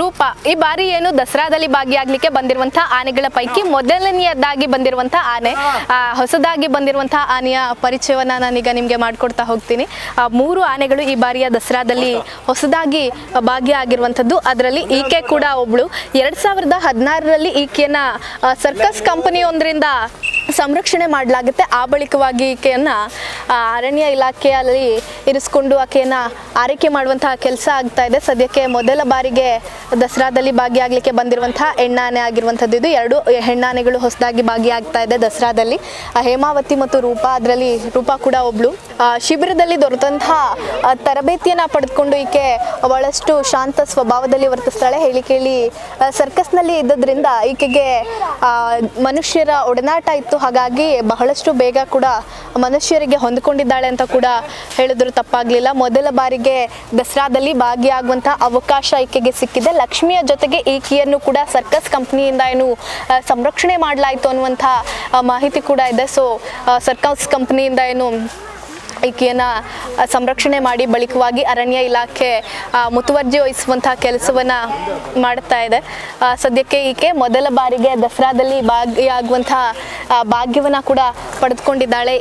ರೂಪ. ಈ ಬಾರಿ ಏನು ದಸರಾದಲ್ಲಿ ಭಾಗಿಯಾಗ್ಲಿಕ್ಕೆ ಬಂದಿರುವಂತಹ ಆನೆಗಳ ಪೈಕಿ ಮೊದಲನೆಯದಾಗಿ ಬಂದಿರುವಂತಹ ಆನೆ ಹೊಸದಾಗಿ ಬಂದಿರುವಂತಹ ಆನೆಯ ಪರಿಚಯವನ್ನ ನಾನೀಗ ನಿಮಗೆ ಮಾಡ್ಕೊಡ್ತಾ ಹೋಗ್ತೀನಿ. ಮೂರು ಆನೆಗಳು ಈ ಬಾರಿಯ ದಸರಾದಲ್ಲಿ ಹೊಸದಾಗಿ ಭಾಗಿಯಾಗಿರುವಂಥದ್ದು. ಅದರಲ್ಲಿ ಈಕೆ ಕೂಡ ಒಬ್ಳು. ಎರಡ್ ಸಾವಿರದ ಹದಿನಾರರಲ್ಲಿ ಈಕೆಯನ್ನ ಸರ್ಕಸ್ ಕಂಪನಿಯೊಂದರಿಂದ ಸಂರಕ್ಷಣೆ ಮಾಡಲಾಗುತ್ತೆ. ಆ ಬಳಿಕವಾಗಿ ಈಕೆಯನ್ನ ಅರಣ್ಯ ಇಲಾಖೆಯಲ್ಲಿ ಇರಿಸ್ಕೊಂಡು ಆಕೆಯನ್ನು ಆರೈಕೆ ಮಾಡುವಂತಹ ಕೆಲಸ ಆಗ್ತಾ ಇದೆ. ಸದ್ಯಕ್ಕೆ ಮೊದಲ ಬಾರಿಗೆ ದಸರಾದಲ್ಲಿ ಭಾಗಿಯಾಗಲಿಕ್ಕೆ ಬಂದಿರುವಂತಹ ಹೆಣ್ಣಾನೆ ಆಗಿರುವಂಥದ್ದು ಇದು. ಎರಡು ಹೆಣ್ಣಾನೆಗಳು ಹೊಸದಾಗಿ ಭಾಗಿಯಾಗ್ತಾ ಇದೆ ದಸರಾದಲ್ಲಿ. ಹೇಮಾವತಿ ಮತ್ತು ರೂಪಾ, ಅದರಲ್ಲಿ ರೂಪಾ ಕೂಡ ಒಬ್ಳು. ಶಿಬಿರದಲ್ಲಿ ದೊರೆತಂತಹ ತರಬೇತಿಯನ್ನು ಪಡೆದುಕೊಂಡು ಈಕೆ ಬಹಳಷ್ಟು ಶಾಂತ ಸ್ವಭಾವದಲ್ಲಿ ವರ್ತಿಸ್ತಾಳೆ. ಹೇಳಿ ಕೇಳಿ ಸರ್ಕಸ್ನಲ್ಲಿ ಇದ್ದದ್ರಿಂದ ಈಕೆಗೆ ಮನುಷ್ಯರ ಒಡನಾಟ ಇತ್ತು. ಹಾಗಾಗಿ ಬಹಳಷ್ಟು ಬೇಗ ಕೂಡ ಮನುಷ್ಯರಿಗೆ ಹೊಂದಿಕೊಂಡಿದ್ದಾಳೆ ಅಂತ ಕೂಡ ಹೇಳಿದ್ರು ತಪ್ಪಾಗ್ಲಿಲ್ಲ. ಮೊದಲ ಬಾರಿಗೆ ದಸರಾದಲ್ಲಿ ಭಾಗಿಯಾಗುವಂತಹ ಅವಕಾಶ ಈಕೆಗೆ ಸಿಕ್ಕಿದೆ. ಲಕ್ಷ್ಮಿಯ ಜೊತೆಗೆ ಈಕೆಯನ್ನು ಕೂಡ ಸರ್ಕಸ್ ಕಂಪ್ನಿಯಿಂದ ಏನು ಸಂರಕ್ಷಣೆ ಮಾಡಲಾಯಿತು ಅನ್ನುವಂಥ ಮಾಹಿತಿ ಕೂಡ ಇದೆ. ಸೊ ಸರ್ಕಸ್ ಕಂಪ್ನಿಯಿಂದ ಏನು ಈಕೆಯನ್ನು ಸಂರಕ್ಷಣೆ ಮಾಡಿ ಬಳಿಕವಾಗಿ ಅರಣ್ಯ ಇಲಾಖೆ ಮುತುವರ್ಜಿ ವಹಿಸುವಂತಹ ಕೆಲಸವನ್ನ ಮಾಡ್ತಾ ಇದೆ. ಸದ್ಯಕ್ಕೆ ಈಕೆ ಮೊದಲ ಬಾರಿಗೆ ದಸರಾದಲ್ಲಿ ಭಾಗಿಯಾಗುವಂತಹ ಭಾಗ್ಯವನ್ನ ಕೂಡ ಪಡೆದುಕೊಂಡಿದ್ದಾಳೆ.